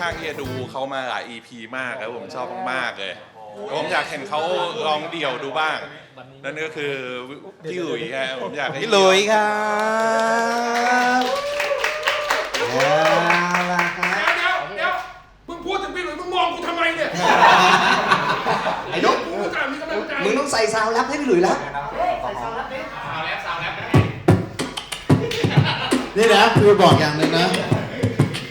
ข้างที่จะดูเขามาหลาย EP มากแล้วผมชอบมากๆเลย ผมอยากเห็นเขาลองเดี่ยวดูบ้าง นั่นก็คือพี่หลุยส์ครับผมอยากให้พี่หลุยส์ครับเอาละครับ เดี๋ยวเดี๋ยวมึงพูดถึงพี่หลุยมึงมองกูทำไมเนี่ยไอ้นก กูจะมีกำลังใจมึงต้องใส่ซาวด์แรปให้พี่หลุยส์แล้วนี่นะคือบอกอย่างหนึ่งนะ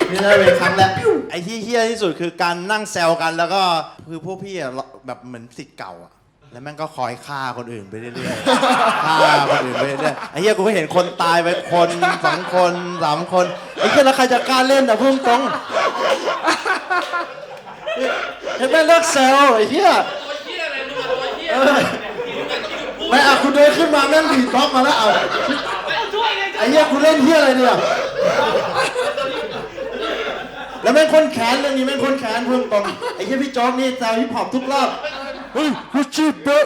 นี่น่าเป็นครั้งแรก ไอ้ที่เฮี้ยที่สุดคือการนั่งแซวกันแล้วก็คือพวกพี่อะแบบเหมือนสิทธิ์เก่าอะแล้วแม่งก็คอยฆ่าคนอื่นไปเรื่อยๆ ฆ่าคนอื่นไปเรื่อยๆไอ้เหี้ยกูก็เห็นคนตายไปคนสองคนสามคนไอ้เหี้ยแล้วใครจะกล้าเล่นอะพุ่งตรงเห็นไหมเลิกแซวไอ้เหี้ยเออไม่เอาคุณเดินขึ้นมาแม่งบีบท็อปมาแล้วเอาไอ้เหี้ยคุณเล่นเหี้ยอะไรเนี่ย แล้วแม่งคนแขนเรื่องนี้แม่งคนแขนพุ่งตรงไอ้เหี้ยพี่โจ๊อกนี่แซวฮิปฮอปทุกรอบเฮ้ยฮูชิเบะ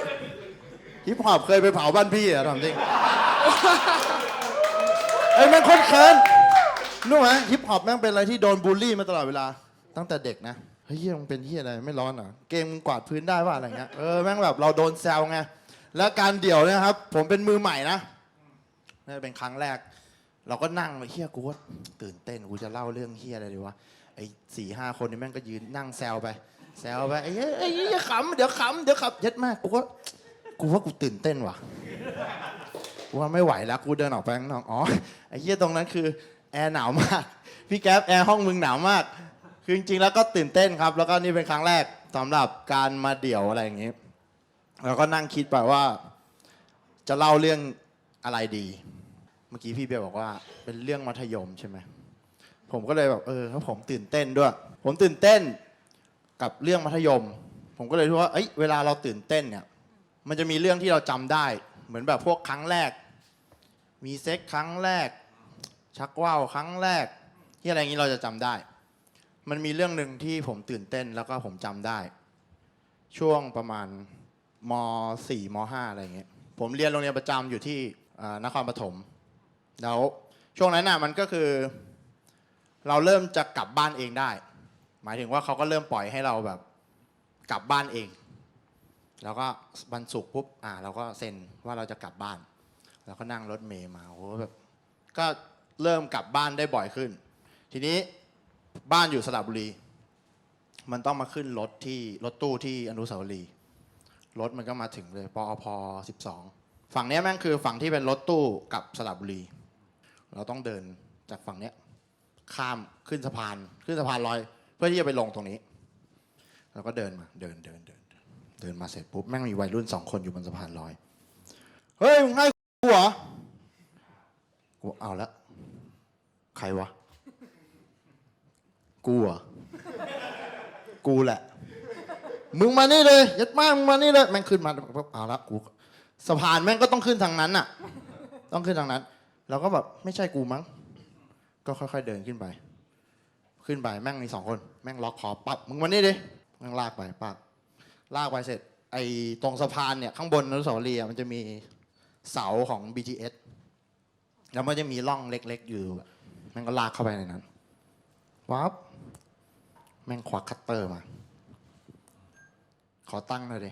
ฮิปฮอปเคยไปเผาบ้านพี่อะทำจริงไอ้แม่งคนแขนรู้ไหมฮิปฮอปแม่งเป็นอะไรที่โดนบูลลี่มาตลอดเวลา ตั้งแต่เด็กนะเฮ้ยเหี้ยมึงเป็นเหี้ยอะไรไม่ร้อนเหรอเกมมึงกวาดพื้นได้ป่ะอะไรเงี้ยเออแม่งแบบเราโดนแซวไงแล้วการเดี่ยวเนี่ยครับ ผมเป็นมือใหม่นะนี่เป็นครั้งแรก เราก็นั่งไปเฮียกูว่าตื่นเต้นกูจะเล่าเรื่องเฮียอะไรดีวะ ไอ้สี่ห้าคนนี่แม่งก็ยืนนั่งแซวไป แซวไปไอ้เหี้ยไอ้เหี้ยขำเดี๋ยวขำเดี๋ยวขำเย็ดมากกูก็กูว่ากูตื่นเต้นว่ะกูว่าไม่ไหวแล้วกูเดินออกไปข้างนอกอ๋อไอ้เหี้ยตรงนั้นคือแอร์หนาวมากพี่แก๊ปแอร์ห้องมึงหนาวมาก คือจริงๆแล้วก็ตื่นเต้นครับ แล้วก็นี่เป็นครั้งแรกสำหรับการมาเดี่ยวอะไรอย่างงี้แล้วก็นั่งคิดไปว่า จะเล่าเรื่องอะไรดี เมื่อกี้พี่เบียร์บอกว่าเป็นเรื่องมัธยมใช่ไหม ผมก็เลยแบบเออแล้วผมตื่นเต้นด้วย ผมตื่นเต้นกับเรื่องมัธยม ผมก็เลยรู้ว่าเอ้ยเวลาเราตื่นเต้นเนี่ย มันจะมีเรื่องที่เราจำได้ เหมือนแบบพวกครั้งแรก มีเซ็กครั้งแรก ชักว่าวครั้งแรก ที่อะไรอย่างนี้เราจะจำได้ มันมีเรื่องหนึ่งที่ผมตื่นเต้นแล้วก็ผมจำได้ ช่วงประมาณม .4 ม .5 อะไรอย่างเงี้ยผมเรียนโรงเรียนประจำอยู่ที่นครปฐมแล้วช่วงนั้นน่ะมันก็คือ เราเริ่มจะกลับบ้านเองได้ หมายถึงว่าเขาก็เริ่มปล่อยให้เราแบบกลับบ้านเอง แล้วก็วันศุกร์ปุ๊บอ่า เราก็เซ็นว่าเราจะกลับบ้าน แล้วก็นั่งรถเมย์มาโอ้โหแบบก็เริ่มกลับบ้านได้บ่อยขึ้น ทีนี้บ้านอยู่สระบุรี มันต้องมาขึ้นรถที่รถตู้ที่อนุสาวรีย์รถมันก็มาถึงเลยปอพ12ฝั่งเนี้ยแม่งคือฝั่งที่เป็นรถตู้กับสระบุรี เราต้องเดินจากฝั่งเนี้ย ข้ามขึ้นสะพานขึ้นสะพานลอย เพื่อที่จะไปลงตรงนี้เราก็เดินมาเดินเดินเดินเดินมาเสร็จปุ๊บแม่งมีวัยรุ่นสองคนอยู่บนสะพานลอย เฮ้ยมึงให้กูเหรอกูเอาละใครวะ กูเหรอกูแหละ มึงมานี่เลยยัดมากมึงมานี่เลยแม่งขึ้นมาปุ๊บเอาละกูสะพานแม่งก็ต้องขึ้นทางนั้นน่ะ ต้องขึ้นทางนั้น เราก็แบบไม่ใช่กูมั้ง ก็ค่อยๆเดินขึ้นไป ขึ้นไปแม่งมีสองคน แม่งล็อกคอปับมึงมานี่ดิแม่งลากไปปั๊บลากไปเสร็จ ไอ้ตรงสะพานเนี่ยข้างบนอนุสาวรีย์อะมันจะมีเสาของ BTS แล้วมันจะมีร่องเล็กๆอยู่แม่งก็ลากเข้าไปในนั้นวับแม่งควักคัตเตอร์มา ขอตั้งหน่อยดิ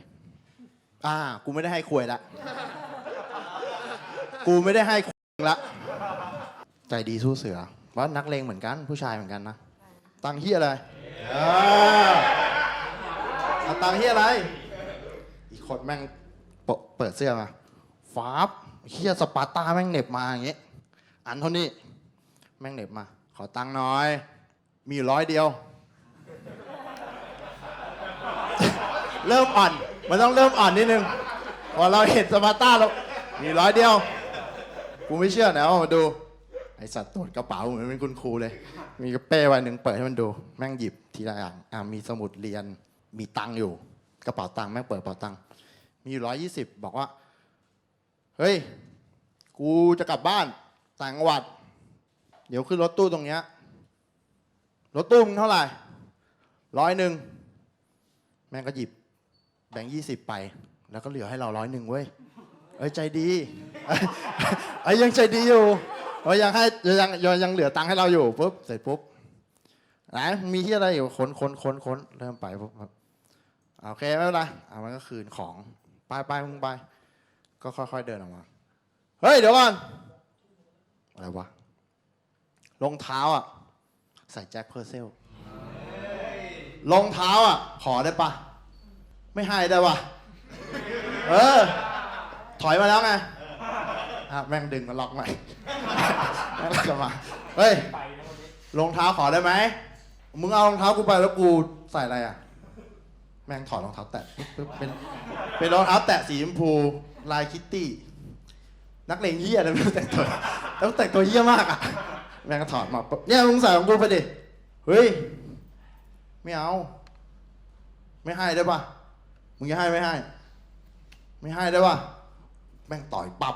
อ่า กูไม่ได้ให้ควยละ กูไม่ได้ให้ควยละ ใจดีสู้เสือ ว่านักเลงเหมือนกันผู้ชายเหมือนกันนะ ตังค์เฮียอะไรอ่าเอาตังค์เฮียอะไร อีกคนแม่งเปเปิดเสื้อมาฟ้าบเฮียสปาร์ตาแม่งเหน็บมาอย่างเงี้ยอันเท่านี้ แม่งเหน็บมา ขอตังค์หน่อย มีอยู่ร้อยเดียว เริ่มอ่อน มันต้องเริ่มอ่อนนิดนึงพอเราเห็นสปาร์ต้าเรามีร้อยเดียว กูไม่เชื่อนะว่ามาดู ไอสัตว์ตรวจกระเป๋าเหมือนเป็นคุณครูเลย มีกระเป้ใบหนึ่งเปิดให้มันดู แม่งหยิบทีละอย่างอ่ามีสมุดเรียน มีตังค์อยู่ กระเป๋าตังค์แม่งเปิดกระเป๋าตังค์มีอยู่ร้อยยี่สิบบอกว่า เฮ้ย กูจะกลับบ้านต่างจังหวัด เดี๋ยวขึ้นรถตู้ตรงเนี้ย รถตู้มึงเท่าไหร่ร้อยหนึ่ง แม่งก็หยิบแบงค์ยี่สิบไป แล้วก็เหลือให้เราร้อยหนึ่งเว้ย เอ้ยใจดีไอ้ยยังใจดีอยู่ เอ้ยยังให้ยังยังยังเหลือตังค์ให้เราอยู่ปุ๊บเสร็จปุ๊บไหนะมีที่อะไรอยู่ค้นค้นค้นค้นเริ่มไปปุ๊บแบบโอเคไม่เป็นไรอะมันก็คืนของไปไปมึงไป ก็ค่อยๆเดินออกมา เฮ้ยเดี๋ยวก่อนอะไรวะรองเท้าอะ ใส่แจ็คเพอร์เซลรองเท้าอะ ขอได้ปะ ไม่ให้ได้ปะเออ ถอยมาแล้วไง อะแม่งดึงมาล็อกใหม่แม่งจะมาเฮ้ยรองเท้าขอได้ไหมมึงเอารองเท้ากูไปแล้วกูใส่อะไรอะ แม่งถอดรองเท้าแตะปึ๊บปึ๊บเป็นเป็นรองเท้าแตะสีชมพูลายคิตตี้ นักเลงเหี้ยเลยไม่รู้แต่งตัวต้องแต่งตัวเหี้ยมากอะ แม่งก็ถอดมาปุ๊บเนี่ยมึงใส่ของกูไปดิเฮ้ยไม่เอา ไม่ให้ได้ปะมึงจะให้ไม่ให้ ไม่ให้ได้ปะแม่งต่อยปับ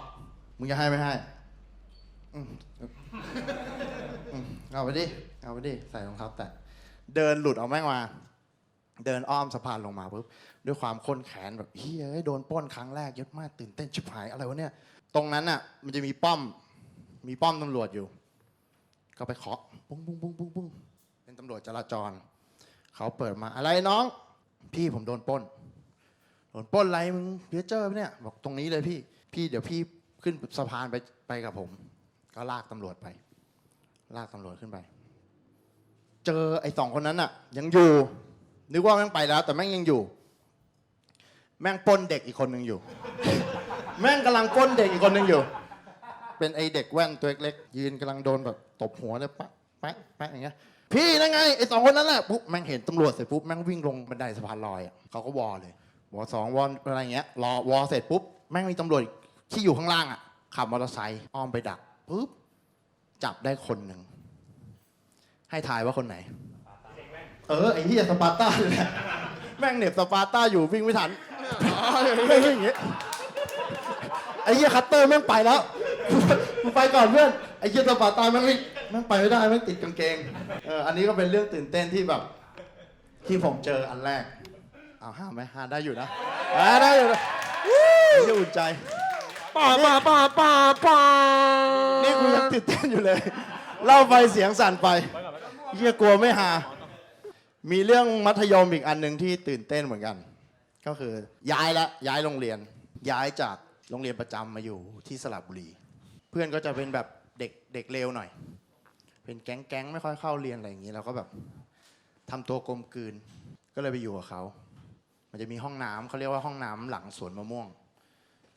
มึงจะให้ไม่ให้อืมอืมเอาไปดิ เอาไปดิ ใส่รองเท้าแตะ เดินหลุดเอาแม่งมา เดินอ้อมสะพานลงมาปุ๊บ ด้วยความข้นแขนแบบเฮ้ยโดนปล้นครั้งแรกยอะมากตื่นเต้นชิบหายอะไรวะเนี่ย ตรงนั้นอะ มันจะมีป้อม มีป้อมตำรวจอยู่ ก็ไปเคาะปุ้งปุ้งปุ้งปุ้งปุ้งเป็นตำรวจจราจร เขาเปิดมาอะไรน้อง พี่ผมโดนปล้น โดนปล้นอะไรมึงเพียเจอร์ปะเนี่ย บอกตรงนี้เลยพี่ พี่เดี๋ยวพี่ ขึ้นสะพานไปไปกับผม ก็ลากตำรวจไป ลากตำรวจขึ้นไป เจอไอ้สองคนนั้นอะยังอยู่ นึกว่าแม่งไปแล้ว แต่แม่งยังอยู่ แม่งป้นเด็กอีกคนหนึ่งอยู่ แม่งกำลังปล้นเด็กอีกคนหนึ่งอยู่ เป็นไอเด็กแว่นตัวเล็กๆยืนกำลังโดนแบบตบหัวเนี่ยปะแปะแปะอย่างเงี้ยพี่นั่นไงไอ้สองคนนั้นแหละปุ๊บแม่งเห็นตำรวจเสร็จปุ๊บแม่งวิ่งลงบันไดสะพานลอยอะเขาก็วอเลย วอสองวออะไรเงี้ย รอวอเสร็จปุ๊บแม่งมีตำรวจ ที่อยู่ข้างล่างอะขับมอเตอร์ไซค์อ้อมไปดักปุ๊บจับได้คนหนึ่ง ให้ทายว่าคนไหน เออ ไอ้เหี้ยสปาร์ต้าเลยแหละแม่งเหน็บสปาร์ต้าอยู่วิ่งไม่ทันไม่งอย่างเงี้ยไอ้เหี้ยคัตเตอร์แม่งไปแล้วกูไปก่อนเพื่อน ไอ้เหี้ยสปาร์ต้าแม่งไม่แม่งไปไม่ได้แม่งติดกางเกง เออ อันนี้ก็เป็นเรื่องตื่นเต้นที่แบบ ที่ผมเจออันแรก เอาห้ามไหมห้ามได้อยู่นะอ่าได้อยู่นะไอ้เหี้ยอุ่นใจ ป่าป่าป่าป่าป่านี่กูยังตื่นเต้นอยู่เลย เล่าไปเสียงสั่นไปเฮียกลัวไม่หา มีเรื่องมัธยมอีกอันหนึ่งที่ตื่นเต้นเหมือนกัน ก็คือ ย้ายละย้ายโรงเรียน ย้ายจากโรงเรียนประจำมาอยู่ที่สระบุรี เพื่อนก็จะเป็นแบบเด็กเด็กเลวหน่อย เป็นแก๊งแก๊งไม่ค่อยเข้าเรียนอะไรอย่างนี้เราก็แบบทำตัวกลมกลืน ก็เลยไปอยู่กับเขา มันจะมีห้องน้ำเขาเรียกว่าห้องน้ำหลังสวนมะม่วง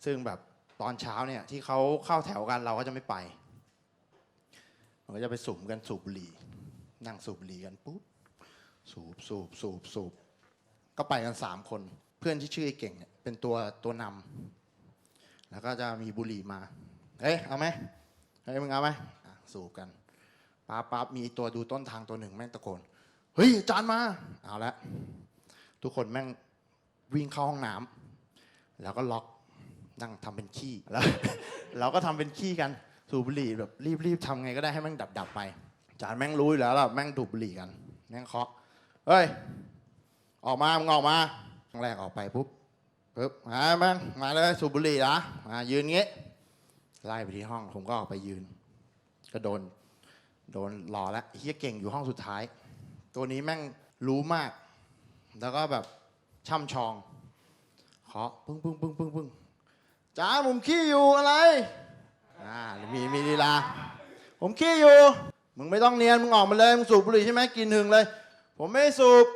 ซึ่งแบบ ตอนเช้าเนี่ยที่เขาเข้าแถวกันเราก็จะไม่ไปมันก็จะไปสูบกันสูบบุหรี่ นั่งสูบบุหรี่กันปุ๊บสูบสูบสูบสูบก็ไปกันสามคน เพื่อนที่ชื่อไอ้เก่งเนี่ยเป็นตัวตัวนำแล้วก็จะมีบุหรี่มาเฮ้ยเอาไหมเฮ้ยมึงเอาไหมสูบกันป๊าบป๊าบมีตัวดูต้นทางตัวหนึ่งแม่งตะโกนเฮ้ยจานมาเอาละทุกคนแม่งวิ่งเข้าห้องน้ำแล้วก็ล็อก นั่งทำเป็นขี้แล้วเราก็ทำเป็นขี้กันสูบบุหรี่แบบรีบๆทำไงก็ได้ให้แม่งดับๆไปจานแม่งรู้อยู่แล้วล่ะแม่งดูดบุหรี่กัน แม่งเคาะเฮ้ย ออกมามึงออกมาครั้งแรกออกไปปุ๊บปุ๊บมาแม่งมาเลยสูบบุหรี่นะมายืนงี้ไล่ไปที่ห้องผมก็ออกไปยืน ก็โดน โดนรอแล้วเฮียเก่งอยู่ห้องสุดท้าย ตัวนี้แม่งรู้มาก แล้วก็แบบช่ำชองเคาะปึ้งปึ้งปึ้งปึ้งปึ้ง จ้าผมขี้อยู่อะไรอ่ามีมีลีลา ผมขี้อยู่ มึงไม่ต้องเนียน มึงออกมาเลย มึงสูบบุหรี่ใช่ไหมกินหึงเลย ผมไม่สูบ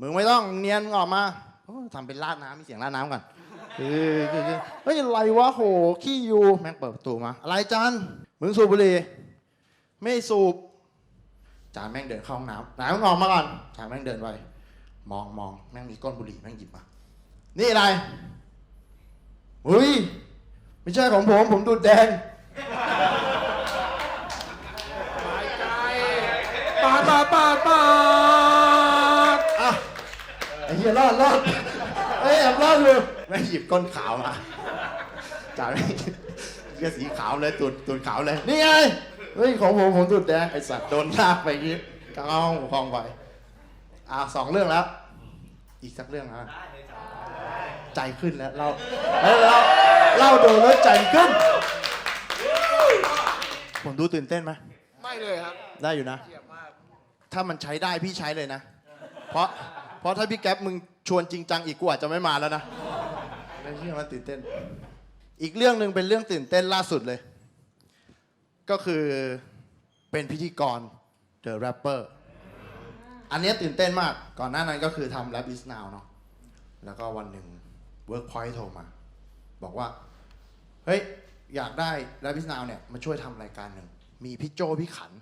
มึงไม่ต้องเนียนมึงออกมาโอ้ทำเป็นราดน้ำมีเสียงราดน้ำก่อนคือคือคือเฮ้ยอะไรวะโหขี้อยู่ แม่งเปิดประตูมา อะไรจันมึงสูบบุหรี่ ไม่สูบจานแม่งเดินเข้าห้องน้ำไหนมึงออกมาก่อนจานแม่งเดินไป มองมองแม่งมีก้นบุหรี่แม่งหยิบมา นี่อะไร เฮ้ย ไม่ใช่ของผม ผมดูดแดงป่าป่าป่าป่าอะไอ้เหี้ยรอดรอดเอ้ยแอบรอดอยู่แม่งหยิบก้นขาวมาจ่ายแม่งเหี้ยสีขาวเลยตูดตูดขาวเลย นี่ไง เฮ้ยของผมผมดูดแดงไอสัตว์โดนลากไปอย่างงี้ก็เอาห้องปกครองไป อะสองเรื่องแล้ว อีกสักเรื่องนะ ใจขึ้นแล้วเราเฮ้ยเราเล่าโดนแล้วใจขึ้น ผมดูตื่นเต้นไหมไม่เลยครับได้อยู่นะ เยี่ยมมากถ้ามันใช้ได้พี่ใช้เลยนะ เพราะเพราะถ้าพี่แก๊ปมึงชวนจริงจังอีกกูอาจจะไม่มาแล้วนะไม่เชื่อมันตื่นเต้น อีกเรื่องหนึ่งเป็นเรื่องตื่นเต้นล่าสุดเลย ก็คือเป็นพิธีกร The Rapper อันเนี้ยตื่นเต้นมาก ก่อนหน้านั้นก็คือทำ Rap is now เนาะ แล้วก็วันหนึ่ง Workpoint โทรมา บอกว่า เฮ้ย อยากได้ Rap is now เนี่ยมาช่วยทำรายการหนึ่ง มีพี่โจพี่ขัน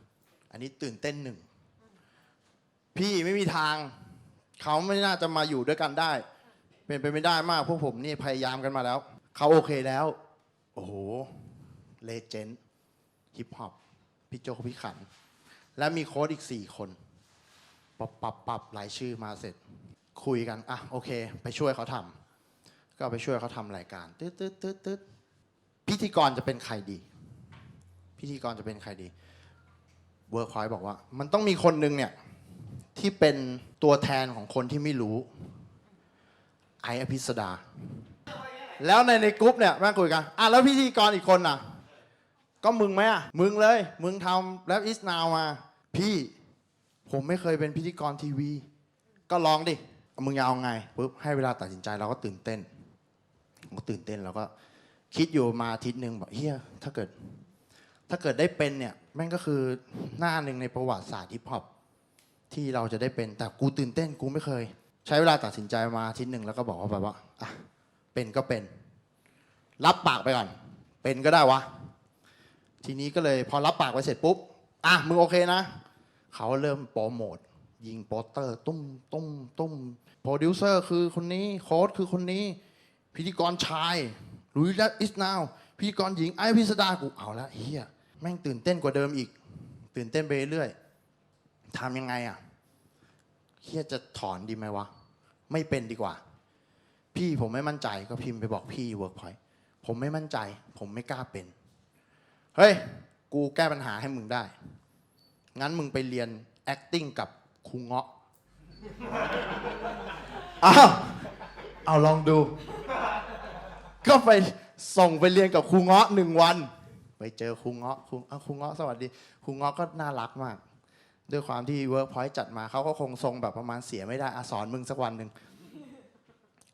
อันนี้ตื่นเต้นหนึ่ง พี่ไม่มีทาง เขาไม่น่าจะมาอยู่ด้วยกันได้ เป็นไปไม่ได้มากพวกผมนี่พยายามกันมาแล้ว เขาโอเคแล้ว โอ้โหเลเจนด์ฮิปฮอปพี่โจพี่ขัน และมีโค้ดอีก 4 คนปรับปรับปรับรายชื่อมาเสร็จ คุยกัน อะ โอเค ไปช่วยเขาทำ ก็ไปช่วยเขาทำรายการตึ๊ดตึ๊ดตึ๊ดตึ๊ดพิธีกรจะเป็นใครดี พิธีกรจะเป็นใครดีเวิร์คพอยบอกว่า มันต้องมีคนหนึ่งเนี่ย ที่เป็นตัวแทนของคนที่ไม่รู้ ไออภิสดา แล้วในในกรุ๊ปเนี่ยแม่งคุยกันอะแล้วพิธีกรอีกคนน่ะ ก็มึงไหมอะ มึงเลย มึงทำแรปอิสนาวมา พี่ผมไม่เคยเป็นพิธีกรทีวี ก็ลองดิ มึงจะเอาไงปุ๊บให้เวลาตัดสินใจเราก็ตื่นเต้น ก็ตื่นเต้นเราก็คิดอยู่มาอาทิตย์หนึ่งบอกเฮียถ้าเกิด ถ้าเกิดได้เป็นเนี่ยแม่งก็คือหน้าหนึ่งในประวัติศาสตร์ฮิปฮอปที่เราจะได้เป็นแต่กูตื่นเต้นกูไม่เคย ใช้เวลาตัดสินใจมาอาทิตย์หนึ่งแล้วก็บอกว่าแบบว่าอะเป็นก็เป็น รับปากไปก่อน เป็นก็ได้วะทีนี้ก็เลยพอรับปากไปเสร็จปุ๊บอะมึงโอเคนะ เขาเริ่มโปรโมทยิงโปสเตอร์ ตุ้มตุ้มตุ้มโปรดิวเซอร์คือคนนี้โค้ดคือคนนี้ พิธีกรชายลุยและอิสนาวพิธีกรหญิงไอพิสดากูเอาละเฮียแม่งตื่นเต้นกว่าเดิมอีก ตื่นเต้นไปเรื่อยทำยังไงอะเฮียจะถอนดีไหมวะ ไม่เป็นดีกว่า พี่ผมไม่มั่นใจก็พิมพ์ไปบอกพี่เวิร์กพอยผมไม่มั่นใจ ผมไม่กล้าเป็น เฮ้ย กูแก้ปัญหาให้มึงได้ งั้นมึงไปเรียน acting กับครูเงาะอ้าวเอาลองดู ก็ไปส่งไปเรียนกับครูเงาะหนึ่งวัน ไปเจอครูเงาะครูอ้าวครูเงาะสวัสดีครูเงาะก็น่ารักมาก ด้วยความที่ Workpoint จัดมาเขาก็คงทรงแบบประมาณเสียไม่ได้อะสอนมึงสักวันหนึ่ง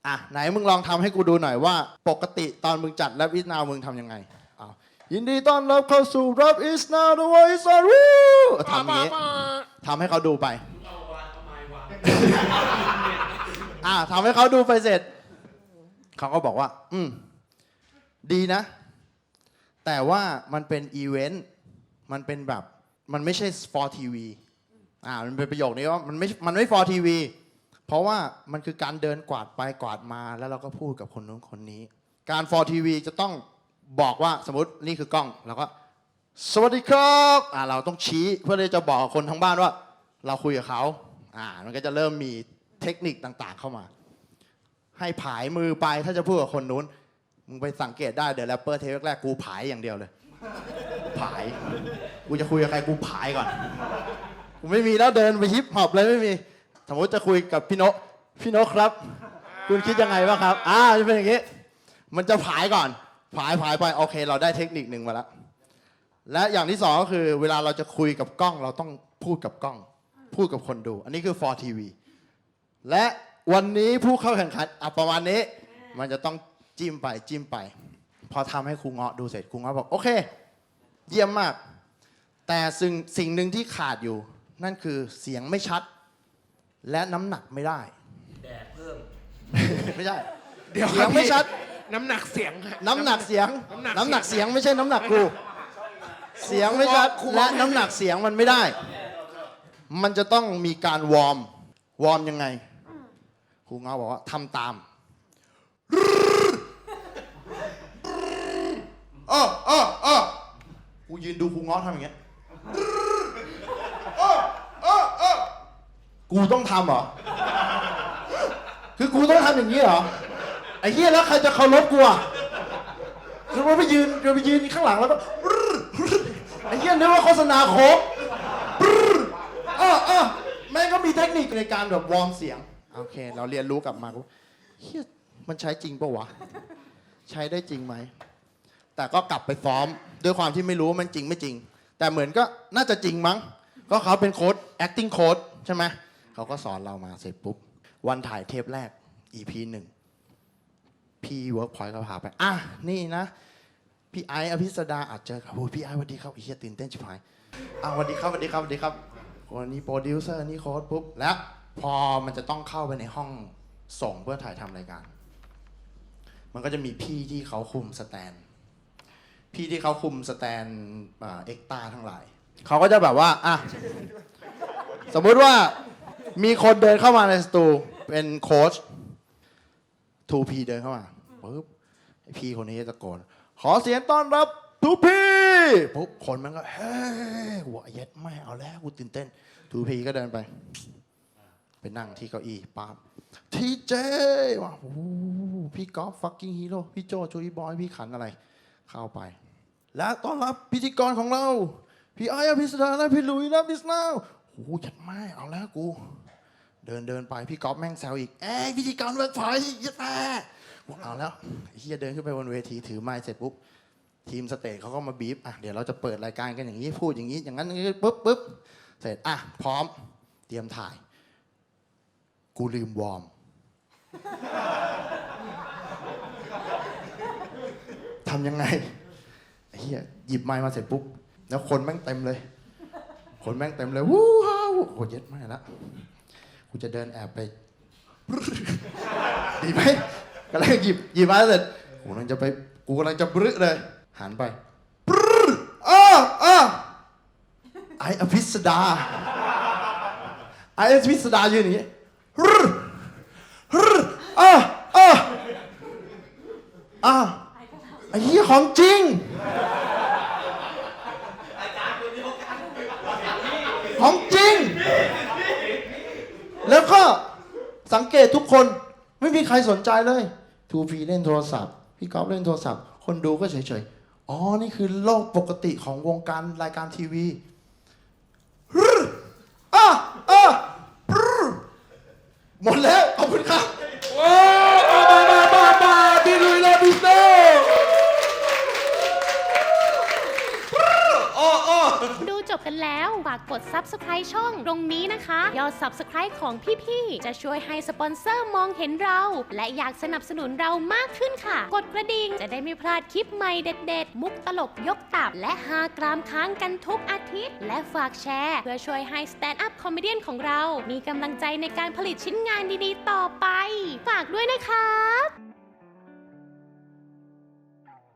อะไหนมึงลองทำให้กูดูหน่อยว่า ปกติตอนมึงจัด Rap is now มึงทำยังไงอ้าวยินดีต้อนรับเข้าสู่ Rap is now the voice of Woo ทำอย่างนี้ทำให้เขาดูไป อะทำให้เขาดูไปเสร็จ เขาก็บอกว่า อืม ดีนะ แต่ว่ามันเป็นอีเวนต์ มันเป็นแบบ มันไม่ใช่ for TV อ่า มันเป็นประโยคนี้ว่ามันไม่ มันไม่ for TV เพราะว่ามันคือการเดินกวาดไปกวาดมา แล้วเราก็พูดกับคนนู้นคนนี้ การ for TV จะต้องบอกว่าสมมตินี่คือกล้องเราก็ สวัสดีครับอ่าเราต้องชี้เพื่อที่จะบอกคนทั้งบ้านว่า เราคุยกับเขาอ่า มันก็จะเริ่มมีเทคนิคต่างๆ เข้ามา ให้ผายมือไปถ้าจะพูดกับคนนู้น มึงไปสังเกตได้เดี๋ยวแรปเปอร์เทปแรกๆกูผายอย่างเดียวเลย ผาย กูจะคุยกับใครกูผายก่อน กูไม่มีแล้วเดินไปฮิปฮอปเลยไม่มี สมมติจะคุยกับพี่โนพี่โนครับ คุณคิดยังไงบ้างครับ อ่าจะเป็นอย่างนี้ มันจะผายก่อน ผายผายไปโอเค เราได้เทคนิคหนึ่งมาแล้ว และอย่างที่สองก็คือ เวลาเราจะคุยกับกล้อง เราต้องพูดกับกล้อง พูดกับคนดู อันนี้คือ for TV และ วันนี้ผู้เข้าแข่งขันอะประมาณนี้ มันจะต้องจิ้มไปจิ้มไป พอทำให้ครูเงาะดูเสร็จครูเงาะบอกโอเค เยี่ยมมาก แต่สิ่งสิ่งหนึ่งที่ขาดอยู่ นั่นคือเสียงไม่ชัด และน้ำหนักไม่ได้แดดเพิ่ม ไม่ใช่เดี๋ยวเสียงไม่ชัด น้ำหนักเสียงฮะน้ำหนักเสียง น้ำน้ำหหนันักกเสีเสียยงงไม่ใช่น้ำหนักกูเสียงไม่ชัดครูเงาะและน้ำหนักเสียงมันไม่ได้ มันจะต้องมีการวอร์ม วอร์มยังไง ครูเงาบอกว่าทำตามเออเออเออกูยืนดูครูเงาะทำอย่างเงี้ยเออเออเออกูต้องทำเหรอ คือกูต้องทำอย่างนี้เหรอ ไอ้เหี้ยแล้วใครจะเคารพกูอะคือว่าไปยืนเราไปยืนข้างหลังแล้วก็ไอ้เหี้ยนึกว่าโฆษณาโค้กเออเออแม่งก็มีเทคนิคในการแบบวอร์มเสียง โอเค เราเรียนรู้กลับมาเฮียมันใช้จริงปะวะ ใช้ได้จริงไหม แต่ก็กลับไปซ้อม ด้วยความที่ไม่รู้ว่ามันจริงไม่จริง แต่เหมือนก็น่าจะจริงมั้ง ก็เขาเป็นโค้ด acting coach ใช่ไหมเขาก็สอนเรามาเสร็จปุ๊บ วันถ่ายเทปแรก EP หนึ่งพี่ Workpoint ก็พาไป อะ นี่นะ พี่ไอซ์อภิสดาอาจเจอกับโอ้ยพี่ไอซ์สวัสดีครับเฮียตื่นเต้นชิบหายอะสวัสดีครับสวัสดีครับสวัสดีครับวันนี้โปรดิวเซอร์นี่โค้ดปุ๊บแล้ว พอมันจะต้องเข้าไปในห้องส่งเพื่อถ่ายทำรายการ มันก็จะมีพี่ที่เขาคุมสแตน พี่ที่เขาคุมสแตนเอ็กตาทั้งหลาย เขาก็จะแบบว่าอะสมมุติว่ามีคนเดินเข้ามาในสตูเป็นโค้ช 2P เดินเข้ามาปุ๊บพี่คนนี้จะตะโกน ขอเสียงต้อนรับ 2P ปุ๊บคนมันก็เฮ้ยหัวเย็ดไม่เอาแล้วกูตื่นเต้น 2P ก็เดินไป ไปนั่งที่เก้าอี้ปั๊บทีเจว่ะโอ้พี่กอล์ฟฟักกิ้งฮีโร่พี่โจจูอีบอยพี่ขันอะไร เข้าไป และต้อนรับพิธีกรของเรา พี่ไอ้อภิสดาและพี่ลุยและดิสนาวโอ้โหจัดไม่เอาแล้วกู เดินเดินไปพี่ก๊อฟแม่งแซวอีกเอ้พิธีกรเวิร์กพอยต์ยัดแม่กูเอาแล้วเฮียเดินขึ้นไปบนเวทีถือไม้เสร็จปุ๊บทีมสเตจเขาก็มาบีบอะเดี๋ยวเราจะเปิดรายการกันอย่างนี้พูดอย่างนี้ อย่างนั้นอย่างนี้ปุ๊บปุ๊บเสร็จอะพร้อมเตรียมถ่าย กูลืมวอร์ม ทำยังไงไอ้เฮียหยิบไม้มาเสร็จปุ๊บ แล้วคนแม่งเต็มเลย คนแม่งเต็มเลย วู้ฮาวโอ้เย็ดไม่ละกูจะเดินแอบไป ดีไหมกำลังหยิบหยิบมาเสร็จกูกำลังจะไป กูกำลังจะบรึเลย หันไปปรึ๊ดอ้ออ้อไออภิสดาไออภิสดายืนอย่างนี้ รึรึอ้ออ้ออ้อไอ้เหี้ยของจริง ของจริง แล้วก็สังเกตทุกคนไม่มีใครสนใจเลยทูพีเล่นโทรศัพท์ พี่ก๊อฟเล่นโทรศัพท์ คนดูก็เฉยๆ อ๋อ นี่คือโลกปกติของวงการรายการทีวีรึอะอะปรึ หมดแล้ว ขอบคุณครับ กันแล้ว ฝากกด subscribe ช่องตรงนี้นะคะ ยอด subscribe ของพี่ๆ จะช่วยให้สปอนเซอร์มองเห็นเรา และอยากสนับสนุนเรามากขึ้นค่ะ กดกระดิ่งจะได้ไม่พลาดคลิปใหม่เด็ดๆ มุกตลกยกตับ และฮากรามค้างกันทุกอาทิตย์ และฝากแชร์ เพื่อช่วยให้ Stand Up Comedian ของเรา มีกำลังใจในการผลิตชิ้นงานดีๆ ต่อไป ฝากด้วยนะครับ